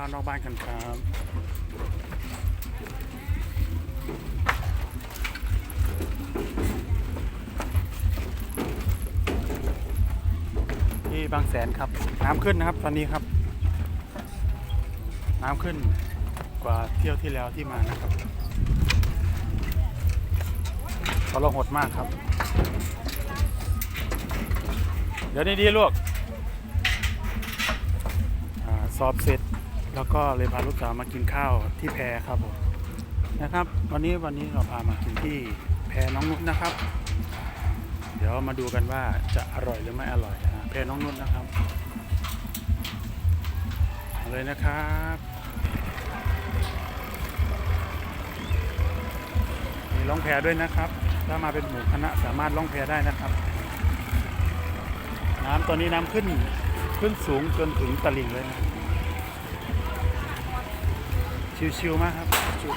ข้าวนอกบ้านกันครับที่บางแสนครับน้ำขึ้นนะครับตอนนี้ครับ น้ำขึ้นกว่าเที่ยวที่แล้วที่มานะครับทรหดมากครับ เดี๋ยวนี้ดีลูกอสอบเสร็จ แล้วก็เลยพาลูกสาวมากินข้าวที่แพครับผมนะครับ วันนี้วันนี้เราพามากินที่แพน้องนุชนะครับ เดี๋ยวมาดูกันว่าจะอร่อยหรือไม่อร่อยนะแพน้องนุชนะครับเอาเลยนะครับมีล่องแพด้วยนะครับ ถ้ามาเป็นหมู่คณะสามารถล่องแพได้นะครับ น้ำตอนนี้น้ำขึ้นขึ้นสูงจนถึงตลิ่งเลยนะ ชิวๆมากครับชิว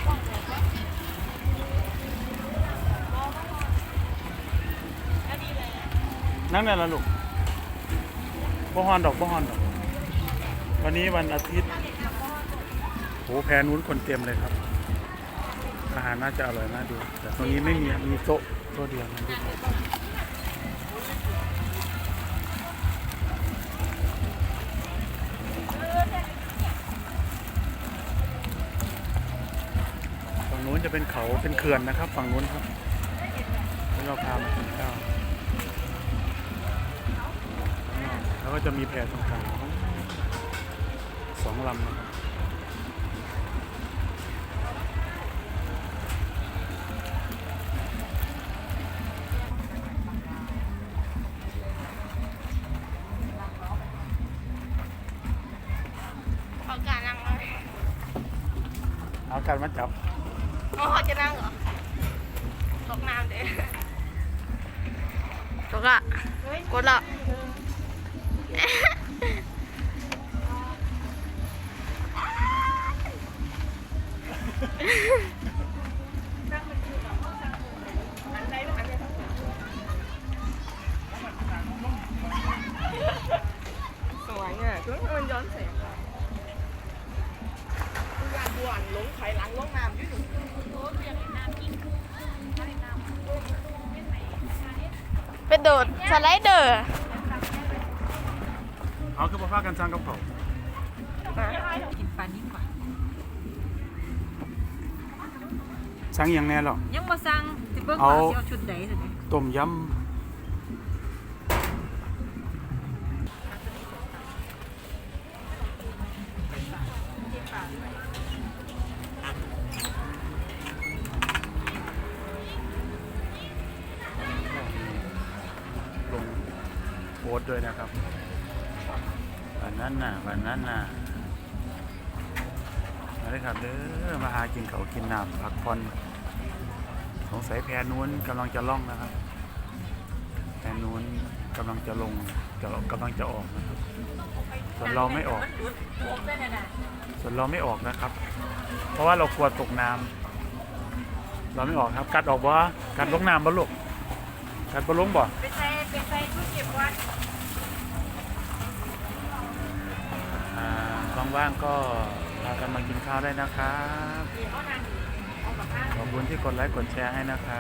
นั่งได้แล้วลูกบ่ฮอนดอกบ่ฮอนดอก วันนี้วันอาทิตย์โหแพรนู้นคนเต็มเลยครับ อาหารน่าจะอร่อยน่าดู แต่ตรงนี้ไม่มี มีโต๊ะโต๊ะเดียวนะ งนู้นจะเป็นเขาเป็นเขื่อนนะครับ ฝั่งนู้นครับที่เราพามากินข้าวแล้วก็จะมีแพรตรงกลางสองลำนะครับเขาการนั่งไหมเอาการมาจับ อ๋อเขาจะนั่งเหรอตกน้ำเด้ตกอะกดละ กหวานลงไข่หลังลงน้ำอยู่เป็นโดดสไลเดอร์เอาคือมาพากันสร้างกับเขากินปลานิ่มกว่าสร้างอหย่างแน่หรอกยังบ่สั่งสิเบิ่งเอาว่าสิเอาชุดใดสิเนี่ยต้มยำ โพสด้วยนะครับวันนั้นน่ะวันนั้นน่ะมาเลยครับเด้อมาหากินเขากินน้ำพักผ่อนสงสัยแพนู้นกำลังจะล่องนะครับ แพนู้นกำลังจะลงจะกำลังจะออกนะครับ ส่วนเราไม่ออก ส่วนเราไม่ออกนะครับ เพราะว่าเรากลัวตกน้ำเราไม่ออกครับ กัดออกบ่ากัดลงน้ำบ่ลูก กัดบ่ลงบ่ไปใส่ไปใส่ชุดเก็บวัดอ่าว่างๆก็พากันมากินข้าวได้นะครับเอานางเอากับข้าวขอบคุณที่กดไลค์กดแชร์ให้นะครับ